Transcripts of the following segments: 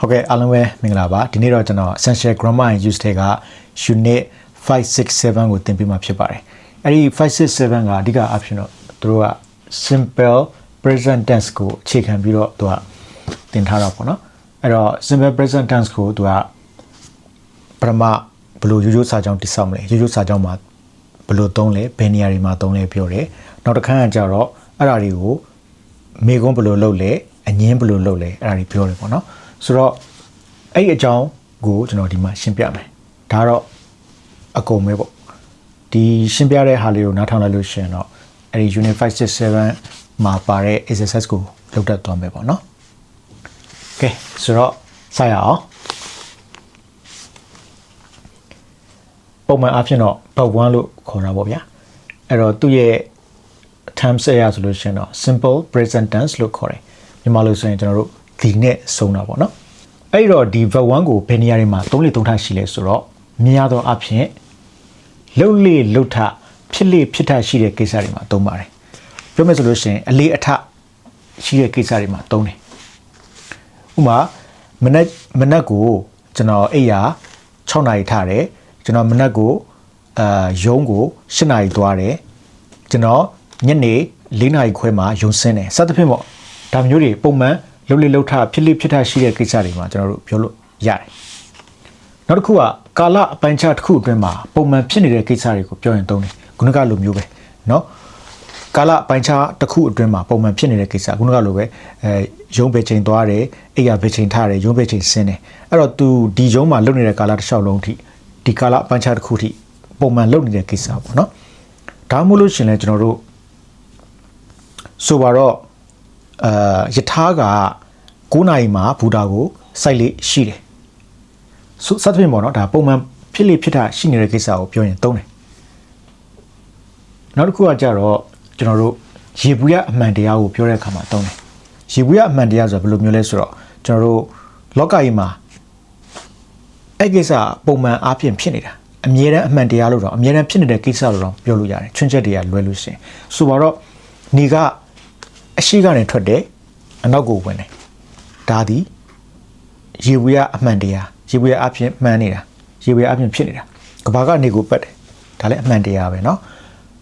ဟုတ်ကဲ့အားလုံးပဲမင်္ဂလာပါဒီနေ့တော့ကျွန်တော် essential grammar and use တွေက unit 567ကိုသင်ပေးမှာဖြစ်ပါတယ်အဲ့ဒီ567ကအဓိက option တော့သူတို့က simple present tense ကိုအခြေခံပြီးတော့သူကသင်ထားတာပေါ့နော်အဲ့တော့ simple present tense ကိုသူကပထမဘယ်လိုရိုးရိုးစာကြောင်းတိစောက်မလဲရိုးရိုးစာကြောင်းမှာဘယ်လိုသုံးလဲဘယ်နေရာတွေမှာသုံးလဲပြောတယ်နောက်တစ်ခါကကြတော့အဲ့ဒါတွေကိုမေကွန်းဘယ်လိုလုပ်လဲအငင်းဘယ်လိုလုပ်လဲအဲ့ဒါတွေပြောတယ်ပေါ့နော် ဆိုတော့အဲ့ဒီအကြောင်းကိုကျွန်တော်ဒီမှာရှင်းပြမယ်ဒါကတော့အကုန်ပဲပေါ့ဒီရှင်းပြတဲ့ဟာလေးကိုနားထောင်လိုက်လို့ရှရင်တော့အဲ့ဒီ unit 567မှာပါတဲ့ exercise ကိုလုပ်တတ်သွားမယ်ပေါ့နော်ကဲဆိုတော့စရအောင်ပုံမှန်အားဖြင့်တော့ part 1လို့ခေါ်တာပေါ့ဗျာအဲ့တော့သူ့ရဲ့ term ဆက်ရဆိုလို့ရှရင်တော့ simple present tense လို့ခေါ်တယ်မြန်မာလိုဆိုရင်ကျွန်တော်တို့ ဒီနဲ့ဆုံးတာပေါ့နော်အဲ့တော့ဒီ verb 1ကိုဘယ်နေရာတွေမှာသုံးလေသုံးထားရှိလဲဆိုတော့များသောအားဖြင့်လှုပ်လေလှုပ်ထဖြစ်လေဖြစ်ထရှိတဲ့ကိစ္စတွေမှာသုံးပါတယ်ပြောမယ်ဆိုလို့ရှိရင်အလေးအထရှိတဲ့ကိစ္စတွေမှာသုံးတယ်ဥပမာမနက်မနက်ကိုကျွန်တော်အိယာ6နာရီထားတယ်ကျွန်တော်မနက်ကိုအာရုံးကို7နာရီသွားတယ်ကျွန်တော်ညနေ4နာရီခွဲမှာရုံးဆင်းတယ်စသဖြင့်ပေါ့ဒါမျိုးတွေပုံမှန် လှုပ်လေလှုပ်ထဖြစ်လေဖြစ်ထရှိတဲ့ကိစ္စတွေမှာကျွန်တော်တို့ပြောလို့ရတယ်နောက်တစ်ခုကကာလအပိုင်းခြားတစ်ခုအတွင်းမှာပုံမှန်ဖြစ်နေတဲ့ကိစ္စတွေကိုပြောရင်သုံးတယ်ခုနကလိုမျိုးပဲเนาะကာလအပိုင်းခြားတစ်ခုအတွင်းမှာပုံမှန်ဖြစ်နေတဲ့ကိစ္စခုနကလိုပဲအဲရုံးပဲချိန်သွားတယ်အိယာပဲချိန်ထားတယ်ရုံးပဲချိန်ဆင်းတယ်အဲ့တော့ तू ဒီရုံးမှာလုပ်နေတဲ့ကာလတစ်လျှောက်လုံးအထိဒီကာလအပိုင်းခြားတစ်ခုအထိပုံမှန်လုပ်နေတဲ့ကိစ္စပေါ့เนาะဒါမှမဟုတ်လို့ရှရင်လဲကျွန်တော်တို့ဆိုပါတော့ အာယထာက9နာရီမှာဘူတာကိုစိုက်လေရှိတယ်ဆိုစသဖြင့်ပေါ့နော်ဒါပုံမှန်ဖြစ်လေဖြစ်တာရှိနေတဲ့ကိစ္စကိုပြောရင်သုံးတယ်နောက်တစ်ခုကကြတော့ကျွန်တော်တို့ရေဘူးရအမှန်တရားကိုပြောတဲ့အခါမှာသုံးတယ်ရေဘူးရအမှန်တရားဆိုတာဘယ်လိုမျိုးလဲဆိုတော့ကျွန်တော်တို့လောကကြီးမှာအဲ့ကိစ္စပုံမှန်အားဖြင့်ဖြစ်နေတာအမြဲတမ်းအမှန်တရားလို့တော့အမြဲတမ်းဖြစ်နေတဲ့ကိစ္စလို့တော့ပြောလို့ရတယ်ချွင်းချက်တွေကလွယ်လို့ရှိရင်ဆိုပါတော့နေက အရှိကနေထွက်တယ်အနောက်ကိုဝင်တယ်ဒါသည်ရေဝေးအမှန်တရားရေဝေးအဖြစ်မှန်နေတာရေဝေးအဖြစ်ဖြစ်နေတာကဘာကနေကိုပတ်တယ်ဒါလည်းအမှန်တရားပဲเนาะ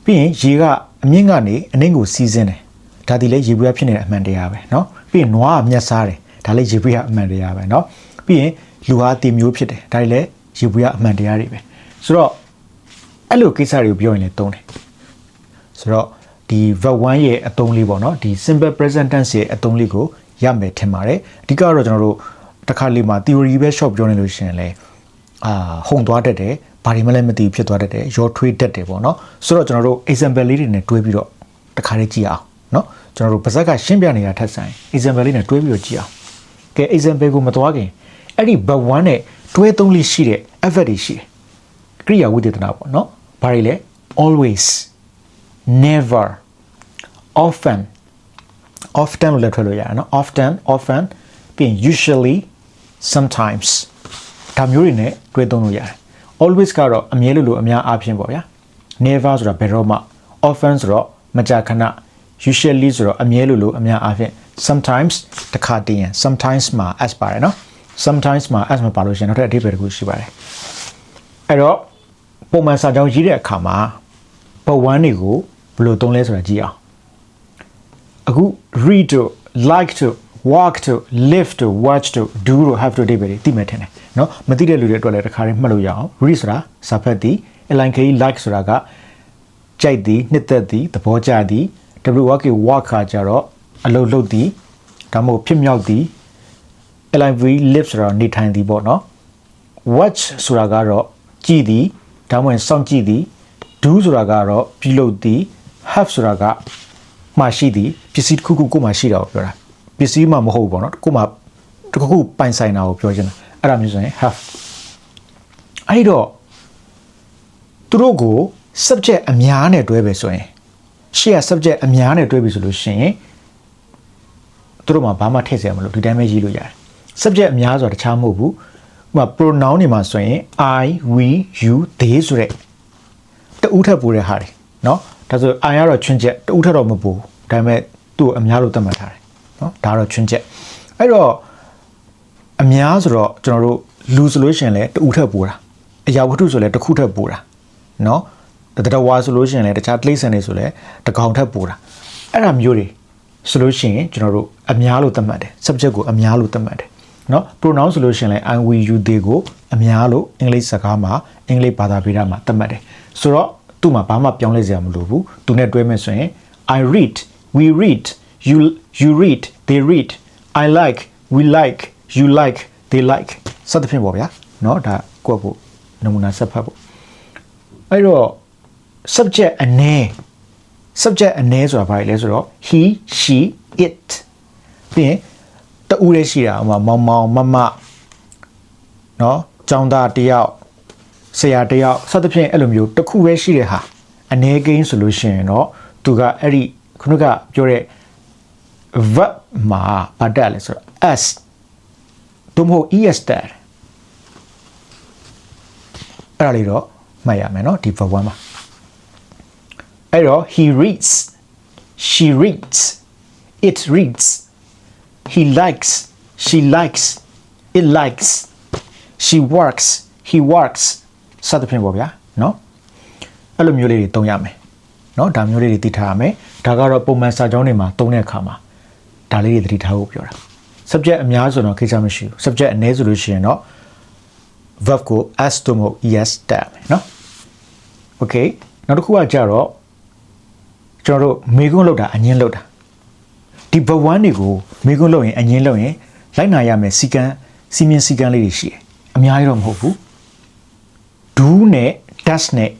ပြီးရင်ရေကအမြင့်ကနေအနှင်းကိုစီးစင်းတယ်ဒါဒီလည်းရေဝေးဖြစ်နေတဲ့အမှန်တရားပဲเนาะပြီးရင်နွားကမျက်စားတယ်ဒါလည်းရေဝေးအမှန်တရားပဲเนาะပြီးရင်လူဟာတည်မျိုးဖြစ်တယ်ဒါလည်းရေဝေးအမှန်တရားတွေပဲဆိုတော့အဲ့လိုကိစ္စတွေကိုပြောရင်လည်းသုံးတယ်ဆိုတော့ ဒီ verb 1ရဲ့အသုံးလေးပေါ့နော်ဒီ simple present tense ရဲ့အသုံးလေးကိုရမယ်ထင်ပါတယ်အဓိကတော့ကျွန်တော်တို့တစ်ခါလေးမှာ theory ပဲ short ပြောနေလို့ရှိရင်လည်းအာဟုံသွားတတ်တယ်ဘာတွေမှလည်းမသိဖြစ်သွားတတ်တယ်ရောထွေးတတ်တယ်ပေါ့နော်ဆိုတော့ကျွန်တော်တို့ example လေးတွေနဲ့တွဲပြီးတော့တစ်ခါလေးကြည့်အောင်နော်ကျွန်တော်တို့ပါဇက်ကရှင်းပြနေတာထက်ဆိုင် example လေးနဲ့တွဲပြီးတော့ကြည့်အောင်ကဲ example ကိုမသွားခင်အဲ့ဒီ verb 1နဲ့တွဲသုံးလေးရှိတဲ့ effort တွေရှိတယ်ကရိယာဝိသေသနာပေါ့နော်ဘာတွေလဲ always never often often လို့လည်းထွက်လို့ရတယ်နော် often often ပြီးရင် usually sometimes ဒါမျိုးတွေနဲ့တွဲသုံးလို့ရတယ် always ကတော့အမြဲလို့လို့အများအားဖြင့်ပေါ့ဗျာ never ဆိုတာဘယ်တော့မှ often ဆိုတော့မကြာခဏ usually ဆိုတော့အမြဲလို့လို့အများအားဖြင့် sometimes တခါတည်းရင် sometimes မှာ s ပါတယ်နော် sometimes မှာ s မပါလို့ရှိရင်နောက်ထပ်အဓိပ္ပာယ်တစ်ခုရှိပါတယ်အဲ့တော့ပုံမှန်စာကြောင်းရေးတဲ့အခါမှာပုံဝန်းတွေကို ဘယ်လိုသုံးလဲဆိုတာကြည့်အောင်အခု read to like to walk to live to watch to do တို့ have to အဓိပ္ပာယ်တွေသိမယ်ထင်တယ်เนาะမသိတဲ့လူတွေအတွက်လည်းတစ်ခါတည်းမှတ်လို့ရအောင် read ဆိုတာစာဖတ်သည် like like ဆိုတာကကြိုက်သည်နှစ်သက်သည်သဘောကျသည် walk walk ခါကြတော့အလုပ်လုပ်သည်ဒါမှမဟုတ်ဖြစ်မြောက်သည် live live ဆိုတာနေထိုင်သည်ပေါ့เนาะ watch ဆိုတာကတော့ကြည်သည်ဒါမှမဟုတ်စောင့်ကြည့်သည် do ဆိုတာကတော့ပြုလုပ်သည် have ဆိုတာကမှရှိသည်ပစ္စည်းတစ်ခုခုကိုမှရှိတာကိုပြောတာပစ္စည်းမှမဟုတ်ဘူးပေါ့နော်ကိုမှတစ်ခုခုပိုင်ဆိုင်တာကိုပြောချင်တာအဲ့ဒါမျိုးဆိုရင် have အဲ့တော့သူတို့ကို subject အများနဲ့တွဲပဲဆိုရင်ရှေ့က subject အများနဲ့တွဲပြီဆိုလို့ရှိရင်သူတို့မှာဘာမှထည့်စရာမလိုဒီတိုင်းပဲရေးလို့ရတယ် subject အများဆိုတာတခြားမဟုတ်ဘူးဥပမာ pronoun တွေမှာဆိုရင် i we you they ဆိုတဲ့တူးထပ်ပူတဲ့ဟာတွေเนาะ ဒါဆိုအိုင်ကတော့ချွင်းချက်တူထက်တော့မပူဒါပေမဲ့သူ့အများလို့သတ်မှတ်ထားတယ်နော်ဒါကတော့ချွင်းချက်အဲ့တော့အများဆိုတော့ကျွန်တော်တို့လူဆိုလို့ရှိရင်လည်းတူထက်ပူတာအရာဝတ္ထုဆိုလည်းတစ်ခုထက်ပူတာနော်တတဝါဆိုလို့ရှိရင်လည်းတခြားတိရစ္ဆာန်တွေဆိုလည်းတကောင်ထက်ပူတာအဲ့ဒါမျိုးတွေဆိုလို့ရှိရင်ကျွန်တော်တို့အများလို့သတ်မှတ်တယ် subject ကိုအများလို့သတ်မှတ်တယ်နော် pronoun ဆိုလို့ရှိရင်လည်း i we you they ကိုအများလို့အင်္ဂလိပ်စကားမှာအင်္ဂလိပ်ဘာသာဗေဒမှာသတ်မှတ်တယ်ဆိုတော့ သူ့မှာဘာမှပြောင်းလဲစရာမလိုဘူးသူနဲ့တွဲမယ်ဆိုရင် I read we read you you read they read I like we like you like they like စသဖြင့်ပေါ့ဗျာเนาะဒါကိုယ့်ကိုနမူနာဆက်ဖတ်ဖို့အဲ့တော့ subject အနေ subject အနေဆိုတာဘာလဲဆိုတော့ he she it ပြီးရင်တူလေးရှိတာဟိုမှာမောင်မောင်မမเนาะចောင်းသားတယောက် ဆရာတယောက်စသဖြင့်အဲ့လိုမျိုးတစ်ခုပဲရှိတဲ့ဟာအနေကိန်းဆိုလို့ရှိရင်တော့သူကအဲ့ဒီခုနကပြောတဲ့ verb မှာဘာတက်လဲဆိုတော့ as သို့မဟုတ် es တက်အဲ့ဒါလေးတော့မှတ်ရမယ်နော်ဒီ verb 1မှာအဲ့တော့ he reads she reads it reads he likes she likes it likes she works he works စသဖြင့်ပေါ့ဗျာနော်အဲ့လိုမျိုးလေးတွေတုံရမယ်နော်ဒါမျိုးလေးတွေသိထားရမယ်ဒါကတော့ပုံမှန်စာကြောင်းတွေမှာတုံတဲ့အခါမှာဒါလေးတွေသတိထားဖို့ပြောတာ subject အများဆိုတော့ခေချာမရှိဘူး subject အနည်းဆိုလို့ရှိရင်တော့ verb ကို as တို့မဟုတ် es တက်ရမယ်နော် okay နောက်တစ်ခုကကြတော့ကျွန်တော်တို့မေခွန်းလောက်တာအငင်းလောက်တာဒီဘဝန်းတွေကိုမေခွန်းလောက်ရင်အငင်းလောက်ရင်လိုက်နာရမယ်စီကံစီမင်းစီကံလေးတွေရှိတယ်အများကြီးတော့မဟုတ်ဘူး do နဲ့ does နဲ့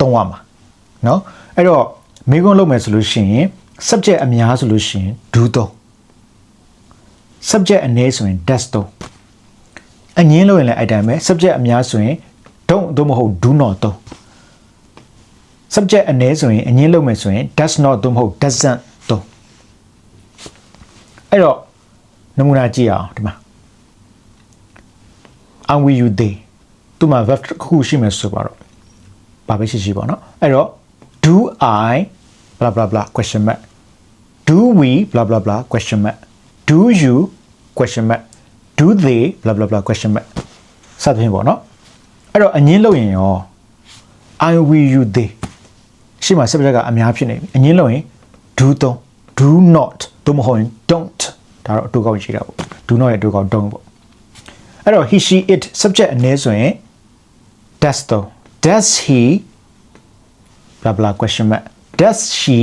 သုံးရမှာเนาะအဲ့တော့မေကွန်းလောက်မယ်ဆိုလို့ရှိရင် subject အများဆိုလို့ရှိရင် do သုံး subject အနည်းဆိုရင် does သုံးအငင်းလို့ရင်လည်းအဲ့တိုင်းပဲ subject အများဆိုရင် don't သို့မဟုတ် do not သုံး subject အနည်းဆိုရင်အငင်းလို့မယ်ဆိုရင် does not သို့မဟုတ် doesn't သုံးအဲ့တော့နမူနာကြည့်အောင်ဒီမှာ I will you they သူမှာ verb တစ်ခုရှိမယ်ဆိုပါတော့ဘာပဲရှိရှိပေါ့နော်အဲ့တော့ do I blah blah blah question mark do we blah blah blah question mark do you question mark do they blah blah blah question mark စသဖြင့်ပေါ့နော်အဲ့တော့အငင်းလို့ရင်ရော I will you they ရှေ့မှာ subject ကအများဖြစ်နေပြီအငင်းလို့ရင် do သုံး do not တို့မဟုတ်ရင် don't ဒါတော့အတူကောင်းရှိတာပေါ့ do not ရဲ့အတူကောင်း don't ပေါ့အဲ့တော့ he she it subject အနည်းဆိုရင် does သုံး does he blah blah question mark does she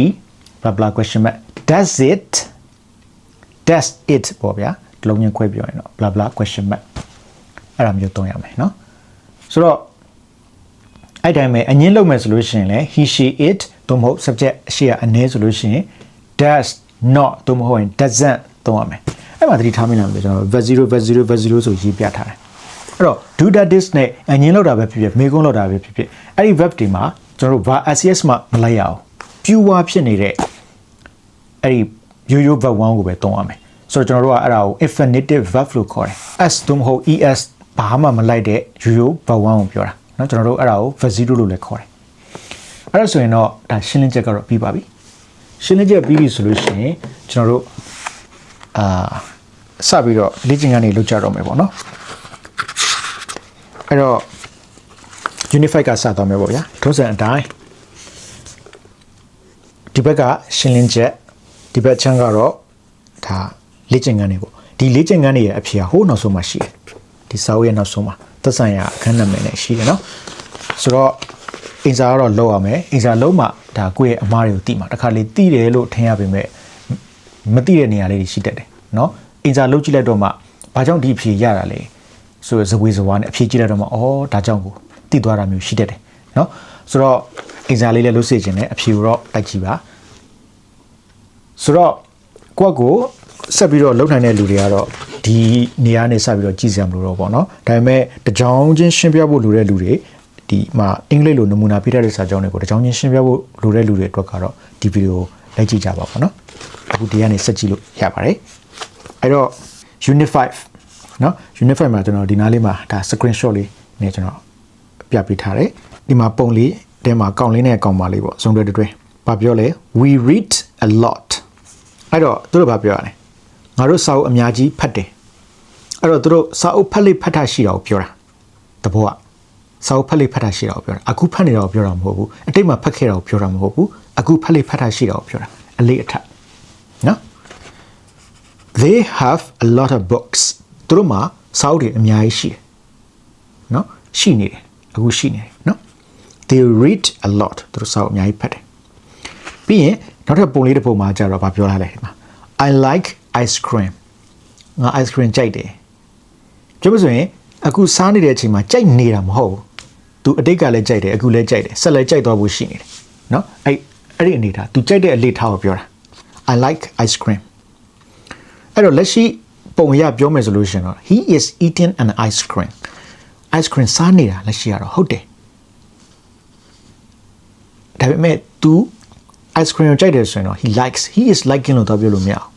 blah blah question mark does it does it ပေါ့ဗျာဒီလုံးချင်းခွဲပြောရင်တော့ blah blah question mark အဲ့ဒါမျိုးသုံးရမယ်เนาะဆိုတော့အဲ့တိုင်းပဲအငင်းလုံးမယ်ဆိုလို့ရှိရင်လည်း he she it သို့မဟုတ် subject အရှိအနည်းဆိုလို့ရှိရင် does not သို့မဟုတ်ရင် doesn't သုံးရမယ်အဲ့မှာသတိထားမိလားမသိကျွန်တော် verb 0 verb 0 verb 0ဆိုရေးပြထားတယ် အဲ့တော့ do that this နဲ့အငင်းလောက်တာပဲဖြစ်ဖြစ်မေကုန်းလောက်တာပဲဖြစ်ဖြစ်အဲ့ဒီ verb တွေမှာကျွန်တော်တို့ var ss မှာမလိုက်ရအောင် pure ဖြစ်နေတဲ့အဲ့ဒီရိုးရိုး verb 1ကိုပဲသုံးရမယ်ဆိုတော့ကျွန်တော်တို့ကအဲ့ဒါကို infinitive verb လို့ခေါ်တယ် s သို့မဟုတ် es ဘာမှမလိုက်တဲ့ရိုးရိုး verb 1ကိုပြောတာเนาะကျွန်တော်တို့အဲ့ဒါကို verb 0လို့လည်းခေါ်တယ်အဲ့ဒါဆိုရင်တော့ဒါရှင်းလင်းချက်ကတော့ပြီးပါပြီရှင်းလင်းချက်ပြီးပြီဆိုလို့ရှိရင်ကျွန်တော်တို့အာစပြီးတော့လေ့ကျင့်ခန်းတွေလုပ်ကြတော့မယ်ပေါ့နော် အဲ့တော့ Unify ကစသွားမယ်ပေါ့ဗျာထုံးစံအတိုင်းဒီဘက်ကရှင်းလင်းချက်ဒီဘက်ချမ်းကတော့ဒါလေ့ကျင့်ခန်းတွေပေါ့ဒီလေ့ကျင့်ခန်းတွေရဲ့အဖြေကဟိုးနောက်ဆုံးမှရှိတယ်ဒီစာအုပ်ရဲ့နောက်ဆုံးမှာသက်ဆိုင်ရာအခန်းနံပါတ်နဲ့ရှိတယ်နော်ဆိုတော့အင်စာကတော့လောက်ရမယ်အင်စာလုံးမှဒါကိုယ့်ရဲ့အမားတွေကိုသိမှာတခါလေသိတယ်လို့ထင်ရပေမဲ့မသိတဲ့နေရာလေးတွေရှိတတ်တယ်နော်အင်စာလုံးကြည့်လိုက်တော့မှဘာကြောင့်ဒီအဖြေရတာလဲ ဆိုတော့ဇဝေဇဝါနဲ့အဖြေကြည့်လိုက်တော့မှအော်ဒါကြောင့်ကိုသိသွားတာမျိုးရှိတတ်တယ်နော်ဆိုတော့အင်စာလေးလည်းလို့စေချင်တယ်အဖြေကိုတော့တိုက်ကြည့်ပါဆိုတော့ကိုယ့်ကိုဆက်ပြီးတော့လုံနိုင်တဲ့လူတွေကတော့ဒီနေရာနဲ့ဆက်ပြီးတော့ကြည့်စရာမလိုတော့ပေါ့နော်ဒါပေမဲ့တကြောင်ချင်းရှင်းပြဖို့လိုတဲ့လူတွေဒီမှာအင်္ဂလိပ်လိုနမူနာပေးထားတဲ့စာကြောင်းတွေကိုတကြောင်ချင်းရှင်းပြဖို့လိုတဲ့လူတွေအတွက်ကတော့ဒီဗီဒီယိုလိုက်ကြည့်ကြပါပေါ့နော်အခုဒီကနေဆက်ကြည့်လို့ရပါတယ်အဲ့တော့ unit 5 နော် Unify မှာကျွန်တော်ဒီနားလေးမှာဒါ screenshot လေးနဲ့ကျွန်တော်ပြပေးထားတယ်ဒီမှာပုံလေးတဲမှာကောင်းလေးနဲ့ကောင်းပါလေးပေါ့ဇုံတွဲတွဲဘာပြောလဲ we read a lot အဲ့တော့သူတို့ဘာပြောရလဲငါတို့စာအုပ်အများကြီးဖတ်တယ်အဲ့တော့သူတို့စာအုပ်ဖတ်လေးဖတ်တာရှိတာကိုပြောတာတဘောကစာအုပ်ဖတ်လေးဖတ်တာရှိတာကိုပြောတာအခုဖတ်နေတာကိုပြောတာမဟုတ်ဘူးအတိတ်မှာဖတ်ခဲ့တာကိုပြောတာမဟုတ်ဘူးအခုဖတ်လေးဖတ်တာရှိတာကိုပြောတာအလေးအထက်နော် they have a lot of books သူတို့မှာစာအုပ်တွေအများကြီးရှိတယ်နော်ရှိနေတယ်အခုရှိနေတယ်နော် they read a lot သူတို့စာအုပ်အများကြီးဖတ်တယ်ပြီးရင်နောက်ထပ်ပုံလေးတစ်ပုံမှာကြာတော့ဗာပြောထားတယ်ဒီမှာ I like ice cream ငါ ice cream ကြိုက်တယ်ပြောလို့ဆိုရင်အခုစားနေတဲ့အချိန်မှာကြိုက်နေတာမဟုတ်ဘူးသူအတိတ်ကလည်းကြိုက်တယ်အခုလည်းကြိုက်တယ်ဆက်လည်းကြိုက်သွားဖို့ရှိနေတယ်နော်အဲ့အဲ့ဒီအနေထားသူကြိုက်တဲ့အလေးထားကိုပြောတာ I like ice cream အဲ့တော့လက်ရှိ ပုံရပြောမယ်ဆိုလို့ရှိရင်တော့ he is eating an ice cream ice cream စားနေတာလက်ရှိကတော့ဟုတ်တယ်ဒါပေမဲ့ तू ice cream ကိုကြိုက်တယ်ဆိုရင်တော့ he likes he is liking လို့တော့ပြောလို့မရအောင်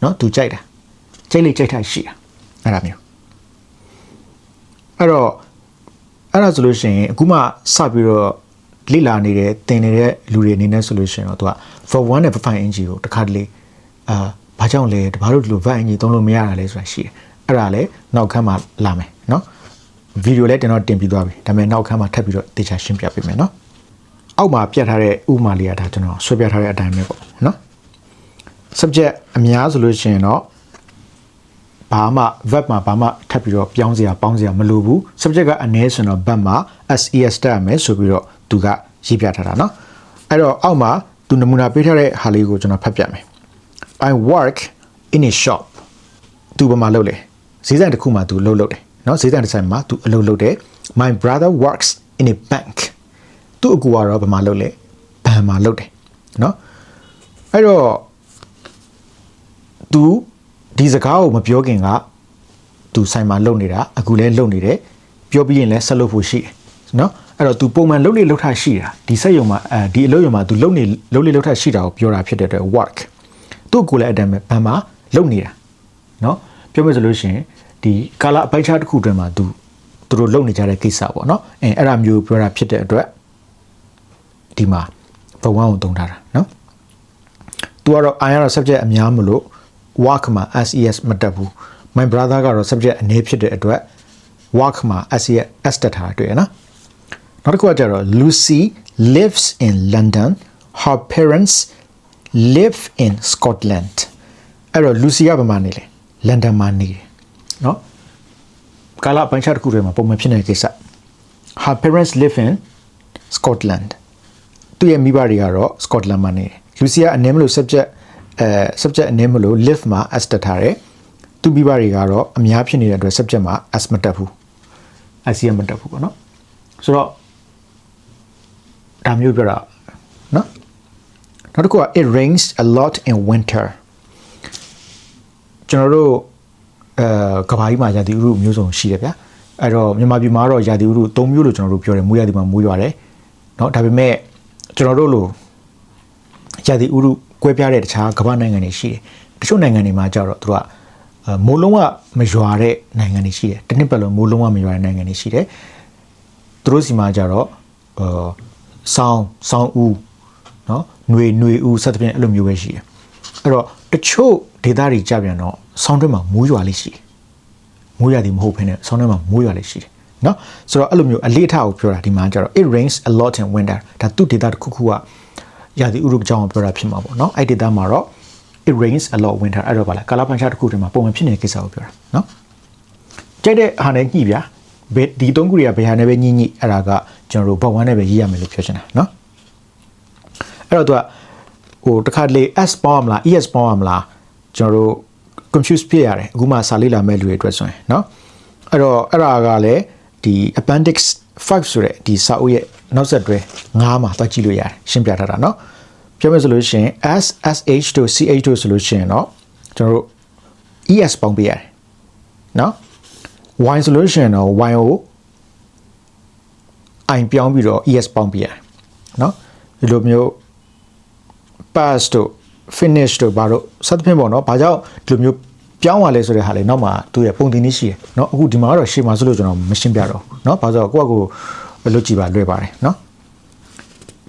เนาะ तू ကြိုက်တာကြိုက်လေကြိုက်တာရှိတာအဲ့ဒါမျိုးအဲ့တော့အဲ့ဒါဆိုလို့ရှိရင်အခုမှစပြီးတော့လိလာနေတဲ့တင်နေတဲ့လူတွေအနေနဲ့ဆိုလို့ရှိရင်တော့ तू က for one နဲ့ for five inch ကိုတစ်ခါတလေအာ ဘာကြောင့်လဲတဘာလို့ဒီလို five inch သုံးလို့မရတာလဲဆိုတာရှိတယ်အဲ့ဒါလည်းနောက်ခန်းမှာလာမယ်เนาะဗီဒီယိုလည်းတင်တော့တင်ပြီးသွားပြီဒါပေမဲ့နောက်ခန်းမှာထပ်ပြီးတော့တေချာရှင်းပြပေးမယ်เนาะ အောက်မှာပြတ်ထားတဲ့ဥမာလေးကဒါကျွန်တော်ဆွဲပြထားတဲ့အတိုင်းပဲပေါ့နော် subject အများဆိုလို့ရှိရင်တော့ဘာမှ verb မှာဘာမှထပ်ပြီးတော့ပြောင်းစရာပေါင်းစရာမလိုဘူး subject ကအနည်းဆိုတော့ verb မှာ ses တက်ရမယ်ဆိုပြီးတော့သူကရေးပြထားတာเนาะအဲ့တော့အောက်မှာသူနမူနာပေးထားတဲ့ဟာလေးကိုကျွန်တော်ဖတ်ပြမယ် I work in a shop သူဘာမှလုပ်လဲဈေးဆိုင်တစ်ခုမှာသူလုပ်လုပ်တယ်เนาะဈေးဆိုင်တစ်ဆိုင်မှာသူအလုပ်လုပ်တယ် My brother works in a bank သူ့အကူကတော့ဘာမှလုပ်လဲဘဏ်မှာလုပ်တယ်เนาะအဲ့တော့သူဒီစကားကိုမပြောခင်ကသူဆိုင်မှာလုပ်နေတာအခုလည်းလုပ်နေတယ်ပြောပြီးရင်လည်းဆက်လုပ်ဖို့ရှိတယ်เนาะအဲ့တော့ तू ပုံမှန်လုပ်လေလုပ်ထားရှိတာဒီစက်ရုံမှာအဲဒီအလုပ်ရုံမှာ तू လုပ်နေလုပ်လေလုပ်ထားရှိတာကိုပြောတာဖြစ်တဲ့အတွက် work သူ့ကိုလည်းအတမ်းပဲဘဏ်မှာလုပ်နေတာเนาะပြောမယ်ဆိုလို့ရှိရင်ဒီကာလအပိုက်ခြားတစ်ခုအတွင်းမှာ तू သူတို့လုပ်နေကြတဲ့ကိစ္စပေါ့เนาะအဲအဲ့ဒါမျိုးပြောတာဖြစ်တဲ့အတွက်ဒီမှာ for one ကိုသုံးထားတာเนาะသူကတော့ I ကတော့ subject အများမလို့ work မှာ SES မတက်ဘူး my brother ကတော့ subject အနေဖြစ်တဲ့အတွက် work မှာ SES တက်ထားတာတွေ့ရနော်နောက်တစ်ခုကကျတော့ Lucy lives in London her parents live in Scotland အဲ့တော့ Lucy ကဘာမှနေလဲ London မှာနေတယ်နော်ကာလပိုင်းခြားတစ်ခုတွေမှာပုံမှန်ဖြစ်နေတဲ့ကိစ္စ her parents live in Scotland သူ့ရဲ့မိဘတွေကတော့ Scotland မှာနေတယ်။ Lucia အနည်းမလို့ subject အဲ subject အနည်းမလို့ live မှာ s တက်ထားတယ်။သူ့မိဘတွေကတော့အများဖြစ်နေတဲ့အတွက် subject မှာ s မတက်ဘူး။ s ရမတက်ဘူးပေါ့နော်။ဆိုတော့ဒါမျိုးပြောတာနော်။ နောက်တစ်ခုက it rains a lot in winter ကျွန်တော်တို့အဲကဘာကြီးမှာရာသီဥတုမျိုးစုံရှိတယ်ဗျာ။အဲ့တော့မြန်မာပြည်မှာတော့ရာသီဥတု၃မျိုးလို့ကျွန်တော်တို့ပြောတယ်မိုးရာသီမှာမိုးရွာတယ်။နော်ဒါပေမဲ့ကျွန်တော်တို့လိုရာသီဥတုကွဲပြားတဲ့တခြားကမ္ဘာနိုင်ငံတွေရှိတယ်တချို့နိုင်ငံတွေမှာကြတော့သူကမိုးလုံးဝမရွာတဲ့နိုင်ငံတွေရှိတယ်တစ်နှစ်ပတ်လုံးမိုးလုံးဝမရွာတဲ့နိုင်ငံတွေရှိတယ်သူတို့စီမှာကြတော့အာဆောင်းဆောင်းဦးเนาะ ຫນွေຫນွေဦးစသဖြင့်အဲ့လိုမျိုးပဲရှိတယ်အဲ့တော့တချို့ဒေသတွေကြပြန်တော့ဆောင်းတွင်းမှာမိုးရွာလေးရှိတယ်မိုးရွာသည်မဟုတ်ဘဲနဲ့ဆောင်းတွင်းမှာမိုးရွာလေးရှိတယ်နော်ဆိုတော့အဲ့လိုမျိုးအလေးထားကိုပြောတာဒီမှာကျတော့ it rains a lot in winter ဒါသူ့ဒေတာတစ်ခုခုကရာသီဥတုအကြောင်းကိုပြောတာဖြစ်မှာပေါ့နော်အဲ့ဒေတာမှာတော့ it rains a lot winter အဲ့တော့ဗာလားကာလာပန်ရှာတစ်ခုထဲမှာပုံမှန်ဖြစ်နေတဲ့ကိစ္စကိုပြောတာနော်ကြိုက်တဲ့ဟာနဲ့ညှိဗျာဒီသုံးခုတွေကဘယ်ဟာနဲ့ပဲညှိညှိအဲ့ဒါကကျွန်တော်တို့ဘဝနဲ့ပဲရေးရမယ်လို့ပြောချင်တာနော် အဲ့တော့သူကဟိုတစ်ခါတလေ s ပေါင်းရမလား es ပေါင်းရမလားကျွန်တော်တို့ confuse ဖြစ်ရတယ်အခုမှစာလေးလာမဲ့လူတွေအတွက်ဆိုရင်เนาะအဲ့တော့အဲ့ဒါကလည်းဒီ appendix 5ဆိုတဲ့ဒီစာအုပ်ရဲ့နောက်ဆက်တွဲ9မှာသွားကြည့်လို့ရတယ်ရှင်းပြထားတာเนาะပြောမယ်ဆိုလို့ရှိရင် s sh တို့ ch တို့ဆိုလို့ရှိရင်เนาะကျွန်တော်တို့ es ပေါင်းပေးရတယ်เนาะ y ဆိုလို့ရှိရင်တော့ y ကို i ပြောင်းပြီးတော့ es ပေါင်းပေးရတယ်เนาะဒီလိုမျိုး pass တို့ finish တို့ဘာလို့စသဖြင့်ပေါ့เนาะဘာကြောင့်ဒီလိုမျိုးပြောင်းသွားလဲဆိုတဲ့ဟာလေနောက်မှာသူရဲ့ပုံတင်နည်းရှိတယ်เนาะအခုဒီမှာကတော့ရှေ့မှာဆိုလို့ကျွန်တော်မရှင်းပြတော့เนาะဘာလို့ကိုယ့်ကိုယ်လွတ်ကြည့်ပါလွယ်ပါတယ်เนาะ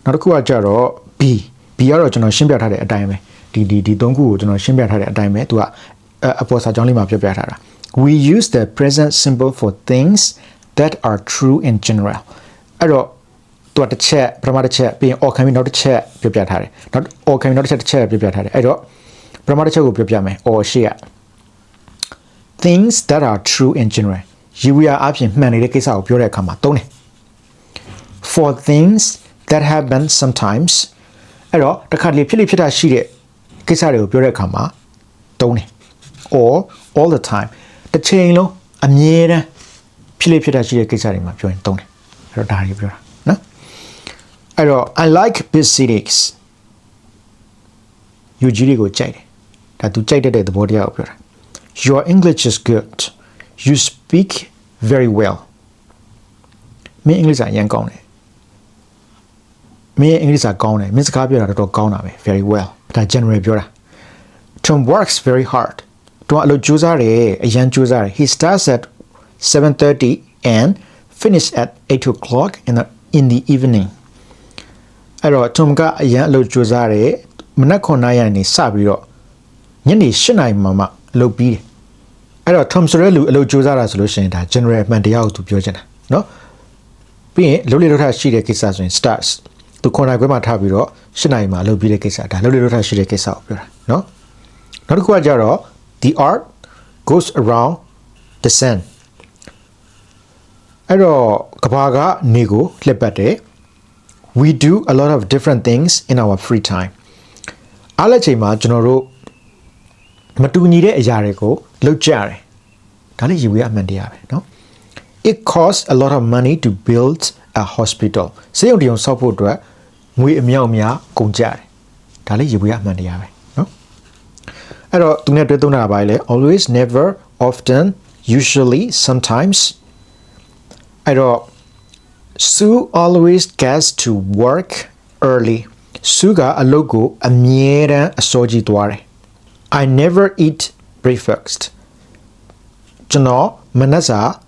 နောက်တစ်ခုကကြတော့ b b ကတော့ကျွန်တော်ရှင်းပြထားတဲ့အတိုင်းပဲဒီဒီဒီသုံးခုကိုကျွန်တော်ရှင်းပြထားတဲ့အတိုင်းပဲသူကအပေါ်စာကြောင်းလေးမှာပြောပြထားတာ we use the present simple for things that are true in general အဲ့တော့ သူကတစ်ချက်ပထမတစ်ချက်ပြီးရင် or ခံပြီးနောက်တစ်ချက်ပြောပြထားတယ်နောက် or ခံပြီးနောက်တစ်ချက်တစ်ချက်ပြောပြထားတယ်အဲ့တော့ပထမတစ်ချက်ကိုပြောပြမယ် or ရှေ့က things that are true in general ယူရအပြင်မှန်နေတဲ့ကိစ္စကိုပြောတဲ့အခါမှာသုံးတယ် for things that happen sometimes အဲ့တော့တစ်ခါတလေဖြစ်လေဖြစ်တာရှိတဲ့ကိစ္စတွေကိုပြောတဲ့အခါမှာသုံးတယ် or all the time တစ်ချိန်လုံးအမြဲတမ်းဖြစ်လေဖြစ်တာရှိတဲ့ကိစ္စတွေမှာပြောရင်သုံးတယ်အဲ့တော့ဒါတွေပြောတာနော်အဲ့ တော့ I like big cities ယူကြီးတွေကိုကြိုက်တယ်ဒါသူကြိုက်တတ်တဲ့သဘောတရားကိုပြောတာ Your English is good you speak very well မင်းအင်္ဂလိပ်စာအရင်ကောင်းတယ်မင်းရဲ့အင်္ဂလိပ်စာကောင်းတယ်မင်းစကားပြောတာတော်တော်ကောင်းတာပဲ very well ဒါ general ပြောတာ Tom works very hard သူကအလုပ်ကြိုးစားတယ်အရန်ကြိုးစားတယ် he starts at 7:30 and finish at 8 o'clock in the in the evening အဲ့တော့ Tom ကအရန်အလုပ်ကြိုးစားတယ်မနက်9နာရီနေစပြီးတော့ညနေ8နာရီမှမှအလုပ်ပြီးတယ်အဲ့တော့ Tom ဆိုတဲ့လူအလုပ်ကြိုးစားတာဆိုလို့ရှိရင်ဒါ general အမှန်တရားကိုသူပြောချင်တာเนาะပြီးရင်လုပ်လေလုပ်ထရှိတဲ့ကိစ္စဆိုရင် starts သူခွန်နိုင်ခွဲမှာထားပြီးတော့8နာရီမှာလုပ်ပြီးတဲ့ကိစ္စဒါလုပ်လေလုပ်ထရှိတဲ့ကိစ္စကိုပြောတာเนาะနောက်တစ်ခုကကြတော့ the art goes around the sun အဲ့တော့ကဘာကနေကိုလှည့်ပတ်တယ် we do a lot of different things in our free time အားလက်ချိန်မှာကျွန်တော်တို့မတူညီတဲ့အရာတွေကိုလုပ်ကြတယ်ဒါလည်းယူရအမှန်တရားပဲเนาะ it costs a lot of money to build a hospital စေယုံတရုံဆောက်ဖို့အတွက်ငွေအမြောက်အများကုန်ကြတယ်ဒါလည်းယူရအမှန်တရားပဲเนาะအဲ့တော့သူနဲ့တွေ့သုံးတာပါလေ always never often usually sometimes အဲ့တော့ Sue always gets to work early. Suga alugu amiera soji dware. I never eat breakfast. Jano pero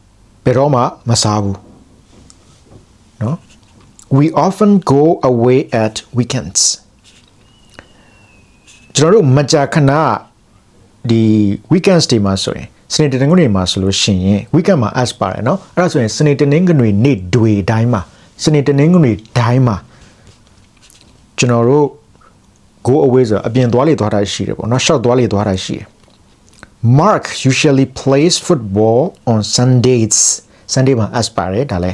beroma masabu. No? We often go away at weekends. Jano majakana di weekends di. စနေတနင်္ဂနွေမှာဆိုလို့ရှိရင် weekend မှာ as ပါတယ်เนาะအဲ့ဒါဆိုရင်စနေတနင်္ဂနွေနေ့တွေတိုင်းမှာစနေတနင်္ဂနွေတိုင်းမှာကျွန်တော်တို့ go away ဆိုတော့အပြင်သွားလေသွားတာရှိတယ်ပေါ့เนาะရှောက်သွားလေသွားတာရှိတယ် Mark usually plays football on Sundays Sunday မှာ as ပါတယ်ဒါလဲ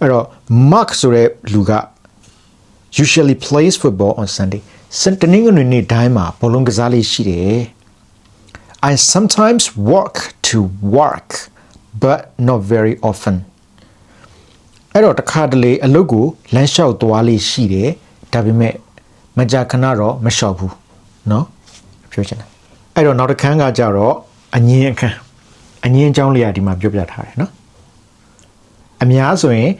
အဲ့တော့ Mark ဆိုတဲ့လူက usually plays football on Sunday စတနင်္ဂနွေနေ့တိုင်းမှာဘောလုံးကစားလေးရှိတယ် I sometimes walk to work but not very often အဲ့တော့တခါတလေအလုပ်ကိုလမ်းလျှောက်သွားလေးရှိတယ်ဒါပေမဲ့မကြာခဏတော့မလျှောက်ဘူးเนาะပြောချင်တယ်အဲ့တော့နောက်တစ်ခန်းကကြတော့အငင်းအခန်းအငင်းအကြောင်းလေးကဒီမှာပြောပြထားတယ်เนาะအများဆိုရင်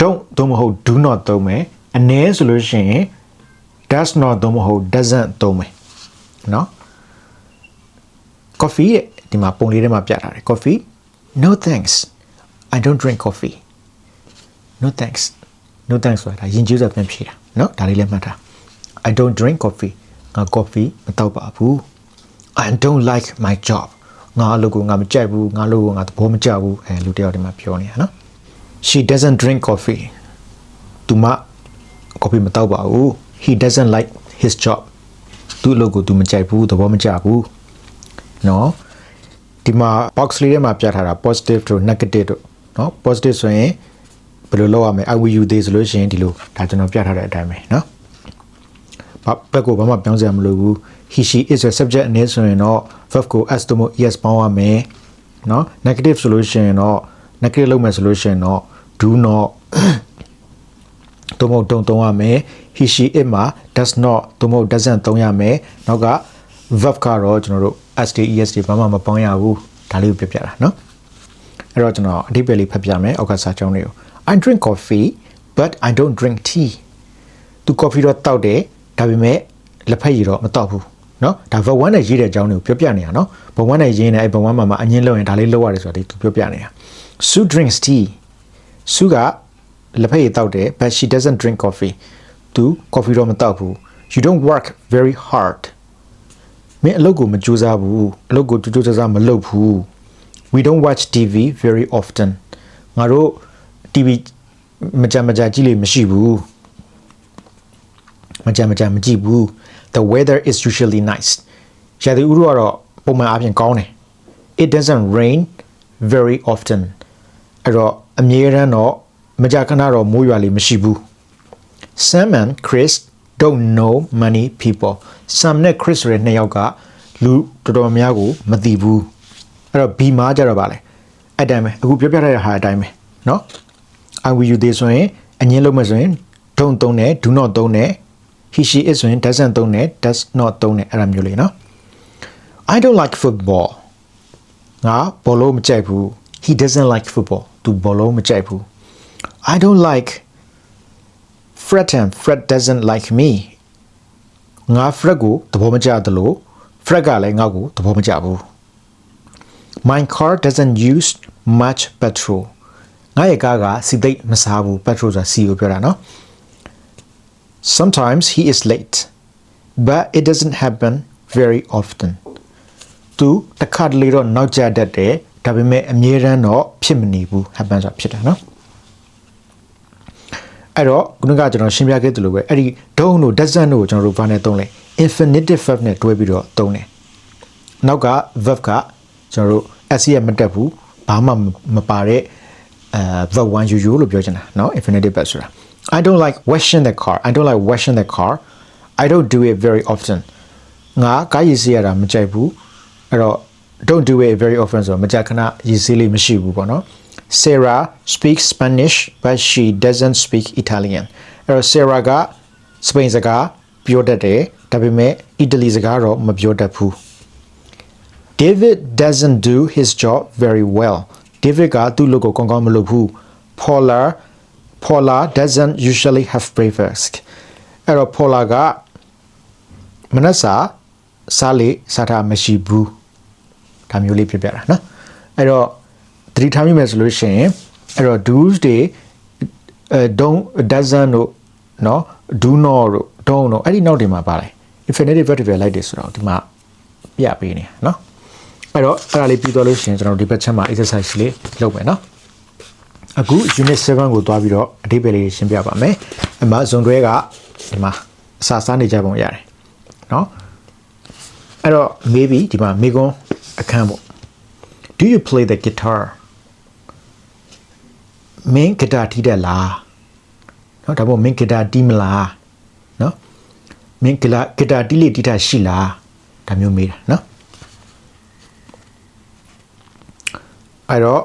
don't သို့မဟုတ် do not သုံးမယ်အနည်းဆိုလို့ရှိရင် does not သို့မဟုတ် doesn't သုံးမယ်เนาะ coffee တဲ့ဒီမှာပုံလေးထဲမှာပြထားတယ် coffee no thanks i don't drink coffee no thanks no thanks ဆိုတာယဉ်ကျေးစွာပြန်ဖြေတာเนาะဒါလေးလည်းမှတ်ထား i don't drink coffee ငါ coffee မတောက်ပါဘူး i don't like my job ငါအလုပ်ကိုငါမကြိုက်ဘူးငါအလုပ်ကိုငါသဘောမကျဘူးအဲလူတယောက်ဒီမှာပြောနေတာเนาะ she doesn't drink coffee သူမ coffee မတောက်ပါဘူး he doesn't like his job သူ့အလုပ်ကိုသူမကြိုက်ဘူးသဘောမကျဘူး နော်ဒီမှာ box လေးထဲမှာပြထားတာ positive တို့ negative တို့နော် positive ဆိုရင်ဘယ်လိုလုပ်ရမလဲ i will you they ဆိုလို့ရှိရင်ဒီလိုဒါကျွန်တော်ပြထားတဲ့အတိုင်းပဲနော်ဘက်ကိုဘာမှပြောင်းစရာမလိုဘူး he she is a subject အနေဆိုရင်တော့ verb ကို s တို့ es ပေါင်းရမယ်နော် negative ဆိုလို့ရှိရင်တော့ negative လုပ်မယ်ဆိုလို့ရှိရင်တော့ do not သို့မဟုတ်တုံတုံရမယ် he she it မှာ does not သို့မဟုတ် doesn't သုံးရမယ်နောက်က verb ကတော့ကျွန်တော်တို့ st est ဘာမှမပေါင်းရဘူးဒါလေးကိုပြပြတာเนาะအဲ့တော့ကျွန်တော်အဓိပ္ပာယ်လေးဖတ်ပြမယ်အောက်ကစာကြောင်းလေးကို I drink coffee but I don't drink tea သူ coffee တော့တောက်တယ်ဒါပေမဲ့လက်ဖက်ရည်တော့မတောက်ဘူးเนาะဒါ verb 1နဲ့ရေးတဲ့အကြောင်းတွေကိုပြောပြနေတာเนาะ verb 1နဲ့ရေးနေအဲ့ verb 1မှာမှာအငင်းလောက်ရင်ဒါလေးလောက်ရတယ်ဆိုတာဒီသူပြောပြနေတာ Sue drinks tea Sue ကလက်ဖက်ရည်တောက်တယ် but she doesn't drink coffee သူ coffee တော့မတောက်ဘူး you don't work very hard မင်းအလုပ်ကိုမကြိုးစားဘူးအလုပ်ကိုကြိုးကြိုးစားစားမလုပ်ဘူး we we don't watch TV very often ငါတို့ TV မကြမ်းမကြကြည့်လို့မရှိဘူးမကြမ်းမကြမကြည့်ဘူး the weather is usually nice ရာသီဥတုကတော့ပုံမှန်အားဖြင့်ကောင်းတယ် it doesn't rain very often အဲ့တော့အမြဲတမ်းတော့မကြာခဏတော့မိုးရွာလေမရှိဘူး Sam and Chris don't know many people Sam နဲ့ Chris ဆိုတဲ့နှစ်ယောက်ကလူတော်တော်များကိုမသိဘူးအဲ့တော့ B မှာကြတော့ဗာလဲအဲ့တိုင်းပဲအခုပြောပြထားတဲ့ဟာအတိုင်းပဲเนาะ I will you သေးဆိုရင်အငင်းလုံးမဲ့ဆိုရင် don't သုံးတယ် do not သုံးတယ် he she is ဆိုရင် doesn't သုံးတယ် does not သုံးတယ်အဲ့ဒါမျိုးလေးเนาะ I don't like football ငါဘောလုံးမကြိုက်ဘူး he doesn't like football သူဘောလုံးမကြိုက်ဘူး I don't like Fred and Fred doesn't like me ငါ Fred ကိုသဘောမကျသလို Fred ကလည်းငါ့ကိုသဘောမကျဘူး My car doesn't use much petrol ငါရဲ့ကားကစီသိပ်မစားဘူး petrol ဆိုတာစီကိုပြောတာနော် Sometimes he is late but it doesn't happen very often သူတစ်ခါတလေတော့နောက်ကျတတ်တယ်ဒါပေမဲ့အမြဲတမ်းတော့ဖြစ်မနေဘူး happen ဆိုတာဖြစ်တာနော် အဲ့တော့ခုနကကျွန်တော်ရှင်းပြခဲ့သလိုပဲအဲ့ဒီ don't တို့ doesn't တို့ကိုကျွန်တော်တို့ဘာနဲ့သုံးလဲ infinitive verb နဲ့တွဲပြီးတော့သုံးတယ်နောက်က verb ကကျွန်တော်တို့ s ရမတက်ဘူးဘာမှမပါတဲ့အဲ verb 1 you you လို့ပြောချင်တာเนาะ infinitive verb ဆိုတာ I don't like washing the car I don't like washing the car I don't do it very often ငါကားရည်စီးရတာမကြိုက်ဘူးအဲ့တော့ don't do it very often ဆိုတော့မကြခဏရည်စီးလေးမရှိဘူးပေါ့နော် Sarah speaks Spanish but she doesn't speak Italian အဲ့တော့ Sarah ကစပိန်စကားပြောတတ်တယ်ဒါပေမဲ့အီတလီစကားတော့မပြောတတ်ဘူး David doesn't do his job very well David ကသူ့လုပ်ကိုကောင်းကောင်းမလုပ်ဘူး Paula Paula doesn't usually have breakfast အဲ့တော့ Paula ကမနက်စာစားလေစားတာမရှိဘူးဒါမျိုးလေးပြပြတာနော်အဲ့တော့ သတိထားမိမယ်ဆိုလို့ရှိရင်အဲ့တော့ do's တွေအဲ don't doesn't တို့နော် do not တို့ don't တို့အဲ့ဒီနောက်တွေမှာပါလိုက် infinitive verb တွေလိုက်တယ်ဆိုတော့ဒီမှာပြပေးနေနော်အဲ့တော့အဲ့ဒါလေးပြီးသွားလို့ရှိရင်ကျွန်တော်ဒီဘက်ချက်မှာ exercise လေးလုပ်မယ်နော်အခု unit 7ကိုသွားပြီးတော့အဓိပ္ပာယ်လေးရှင်းပြပါမယ်အမှဇွန်တွဲကဒီမှာအစာစားနေကြပုံရတယ်နော်အဲ့တော့ maybe ဒီမှာမိကွန်းအခန်းပေါ့ Do you play the guitar မင်းဂီတာတီးတယ်လားเนาะဒါပေါ့မင်းဂီတာတီးမလားเนาะမင်းဂီတာဂီတာတီးလေတီးတာရှိလားဒါမျိုးမေးတာเนาะအဲ့တော့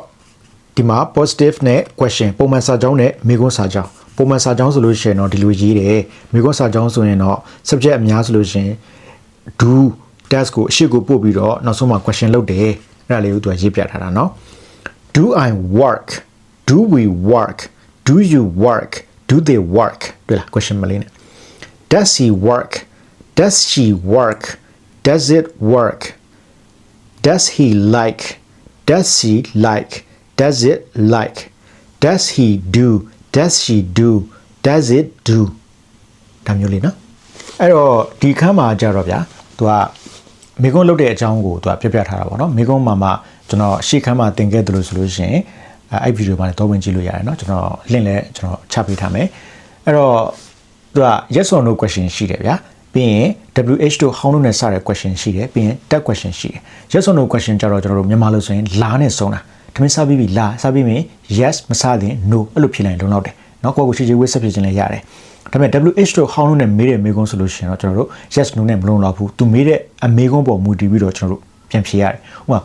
ဒီမှာ positive နဲ့ question ပုံမှန်စာကြောင်းနဲ့မေးခွန်းစာကြောင်းပုံမှန်စာကြောင်းဆိုလို့ရှိရင်တော့ဒီလိုရေးတယ်မေးခွန်းစာကြောင်းဆိုရင်တော့ subject အများဆိုလို့ရှိရင် do task ကိုအရှိကိုပို့ပြီးတော့နောက်ဆုံးမှာ question လုပ်တယ်အဲ့ဒါလေးကိုသူကရေးပြထားတာเนาะ do i work do we work do you work do they work တွေ့လား question မလေးနဲ့ does he work does she work does it work does he like does she like does it like does he do does she do does it do ဒါမျိုးလေးနော်အဲ့တော့ဒီခန်းမှာကြတော့ဗျာသူကမိကုန်းလုတ်တဲ့အကြောင်းကိုသူကပြပြထားတာပေါ့နော်မိကုန်းမှာမှကျွန်တော်ရှေ့ခန်းမှာသင်ခဲ့တယ်လို့ဆိုလို့ရှိရင် အဲ့ဗီဒီယိုမှာလည်းတော့ဝင်ကြည့်လို့ရတယ်เนาะကျွန်တော် link လည်းကျွန်တော်ချပေးထားမယ်အဲ့တော့သူက yes or no question ရှိတယ်ဗျာပြီးရင် WH တို့ how လို့နဲ့စတဲ့ question ရှိတယ်ပြီးရင် tag question ရှိတယ် yes or no question ကြတော့ကျွန်တော်တို့မြန်မာလို့ဆိုရင်လာနဲ့ဆုံးတာဒါမင်းစားပြီးပြီလာစားပြီးရင် yes မစားရင် no အဲ့လိုဖြေလိုက်လုံလောက်တယ်เนาะကိုယ့်ကိုရှိချေဝေးဆက်ဖြစ်ခြင်းလည်းရတယ်ဒါပေမဲ့ WH တို့ how လို့နဲ့မေးတဲ့မေးခွန်းဆိုလို့ရှိရင်တော့ကျွန်တော်တို့ yes no နဲ့မလုံလောက်ဘူးသူမေးတဲ့အမေးခွန်းပေါ်မူတည်ပြီးတော့ကျွန်တော်တို့ပြန်ဖြေရတယ်ဥပမာ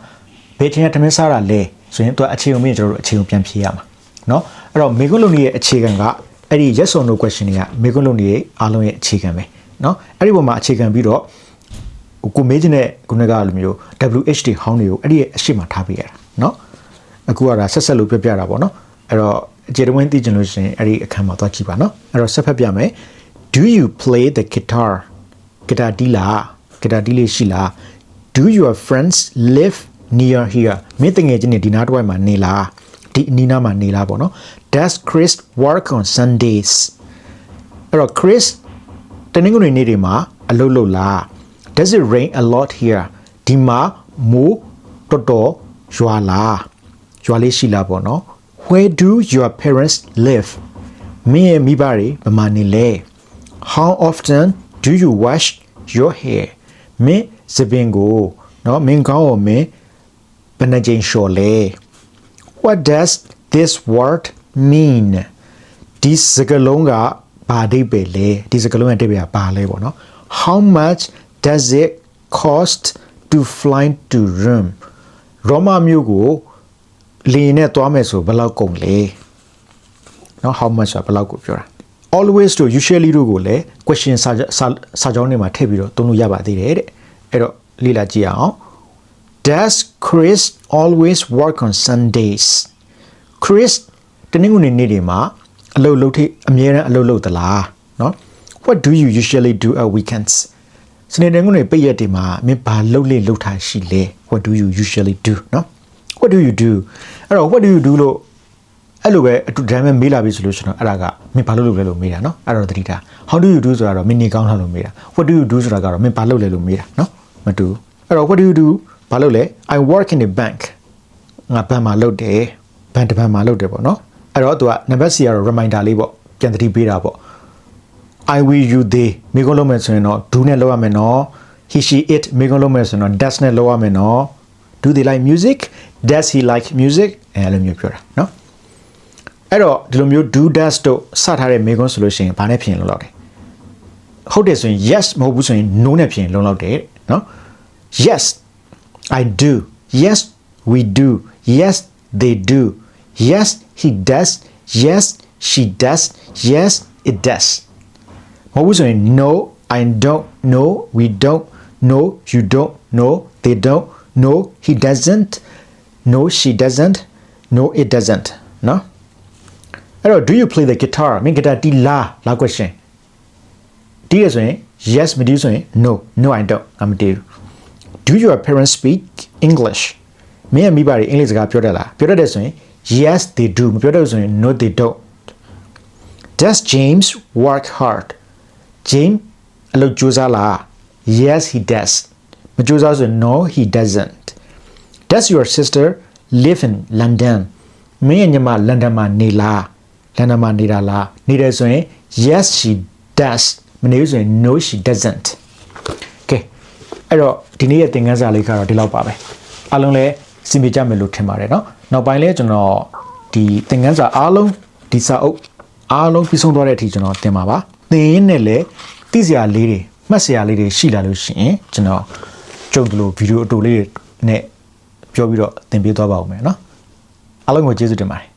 ဘယ်ချိန်ကတမင်းစားတာလဲ ဆိုရင်သူကအခြေုံမြင့်ကျွန်တော်တို့အခြေုံပြန်ဖြေရမှာเนาะအဲ့တော့မေကွန်းလုံးရဲ့အခြေခံကအဲ့ဒီ yes or no question တွေကမေကွန်းလုံးရဲ့အားလုံးရဲ့အခြေခံပဲเนาะအဲ့ဒီပုံမှာအခြေခံပြီးတော့ကိုမေးခြင်းတဲ့ခုနကလိုမျိုး WHD ဟောင်းတွေကိုအဲ့ဒီရဲ့အရှိမထားပေးရတာเนาะအခုကဒါဆက်ဆက်လို့ပြပြတာပေါ့เนาะအဲ့တော့အခြေတဝင်းသိကျင်လို့ရှိရင်အဲ့ဒီအခန်းမှာသွားကြည့်ပါเนาะအဲ့တော့ဆက်ဖက်ပြမယ် Do you play the guitar ဂီတာတီးလားဂီတာတီးလေးရှိလား Do your friends live near here မင်းတငယ်ချင်းတွေဒီနားတစ်ဝိုက်မှာနေလားဒီအနီးနားမှာနေလားပေါ့နော် Does Chris work on Sundays အဲ့တော့ Chris တနင်္ဂနွေနေ့တွေမှာအလုပ်လုပ်လား Does it rain a lot here ဒီမှာမိုးတော်တော်ရွာလားရွာလေးရှိလားပေါ့နော် where do your parents live မင်းရဲ့မိဘတွေဘယ်မှာနေလဲ how often do you wash your hair မင်းစပင်ကိုနော်မင်းကောင်းကိုမင်း ဘယ်နှကြိမ်လျှော်လဲ what does this word mean ဒီစကားလုံးကဘာအဓိပ္ပာယ်လဲဒီစကားလုံးရဲ့အဓိပ္ပာယ်ကဘာလဲပေါ့နော် how much does it cost to fly to Rome ရောမမြို့ကိုလေယာဉ်နဲ့သွားမယ်ဆိုဘယ်လောက်ကုန်လဲเนาะ how much ဆိုတာဘယ်လောက်ကိုပြောတာ always တို့ usually တို့ကိုလည်း question စာစာစာကြောင်းတွေမှာထည့်ပြီးတော့သုံးလို့ရပါသေးတယ်တဲ့အဲ့တော့လေ့လာကြည့်အောင် Does Chris always work on Sundays Chris တနင်္ဂနွေနေ့တွေမှာအလုပ်လုပ်ထိအမြဲတမ်းအလုပ်လုပ်သလားเนาะ What do you usually do at weekends စနေတနင်္ဂနွေပိတ်ရက်တွေမှာမင်းဘာလုပ်လေလုပ်ထားရှိလဲ What do you usually do เนาะ What do you do အဲ့တော့ What do you do လို့အဲ့လိုပဲအတူတမ်းပဲမေးလာပြီဆိုလို့ရှိရင်တော့အဲ့ဒါကမင်းဘာလုပ်လုပ်လဲလို့မေးတာเนาะအဲ့တော့သတိထား How do you do ဆိုတာတော့မင်းနေကောင်းထားလို့မေးတာ What do you do ဆိုတာကတော့မင်းဘာလုပ်လဲလို့မေးတာเนาะမတူဘူးအဲ့တော့ What do you do ဘာလုပ်လဲ I work in a bank ငါဘဏ်မှာလုပ်တယ်ဘဏ်တစ်ဘဏ်မှာလုပ်တယ်ပေါ့နော်အဲ့တော့သူကနံပါတ် C ကတော့ reminder လေးပေါ့ပြန်သတိပေးတာပေါ့ I will you they မိကုန်းလုံးမယ်ဆိုရင်တော့ do နဲ့လောက်ရမယ်နော် he she it မိကုန်းလုံးမယ်ဆိုရင်တော့ does နဲ့လောက်ရမယ်နော် do they like music does he like music အဲလိုမျိုးပြောတာနော်အဲ့တော့ဒီလိုမျိုး do does တို့စထားတဲ့မိကုန်းဆိုလို့ရှိရင်ဘာနဲ့ဖြစ်ရင်လုံလောက်တယ်ဟုတ်တယ်ဆိုရင် yes မဟုတ်ဘူးဆိုရင် no နဲ့ဖြစ်ရင်လုံလောက်တယ်နော် yes I do yes we do yes they do yes he does yes she does yes it does မဟုတ်ဘူးဆိုရင် no I don't no we don't no you don't no they don't no he doesn't no she doesn't no it doesn't နော်အဲ့တော့ do you play the guitar မင်း guitar တီးလားလား question တီးရဆိုရင် yes မတီးဆိုရင် no no I don't ငါမတီးဘူး do your parents speak english မင်းရဲ့မိဘတွေအင်္ဂလိပ်စကားပြောတတ်လားပြောတတ်တယ်ဆိုရင် yes they do မပြောတတ်ဘူးဆိုရင် no they don't does james work hard james အလုပ်ကြိုးစားလား yes he does မကြိုးစားဆိုရင် no he doesn't does your sister live in london မင်းရဲ့ညီမလန်ဒန်မှာနေလားလန်ဒန်မှာနေတာလားနေတယ်ဆိုရင် yes she does မနေဘူးဆိုရင် no she doesn't ကဲ အဲ့တော့ဒီနေ့ရဲ့သင်ခန်းစာလေးကတော့ဒီလောက်ပါပဲအားလုံးလည်းစင်ပြေကြမယ်လို့ထင်ပါတယ်เนาะနောက်ပိုင်းလဲကျွန်တော်ဒီသင်ခန်းစာအားလုံးဒီစာအုပ်အားလုံးပြီးဆုံးသွားတဲ့အထိကျွန်တော်သင်ပါပါသင်ရင်းနဲ့လည်းသိစရာလေးတွေမှတ်စရာလေးတွေရှိလာလို့ရှိရင်ကျွန်တော်ကြုံတယ်လို့ဗီဒီယိုအတူလေးတွေနဲ့ပြောပြီးတော့သင်ပေးသွားပါဦးမယ်เนาะအားလုံးကိုကျေးဇူးတင်ပါတယ်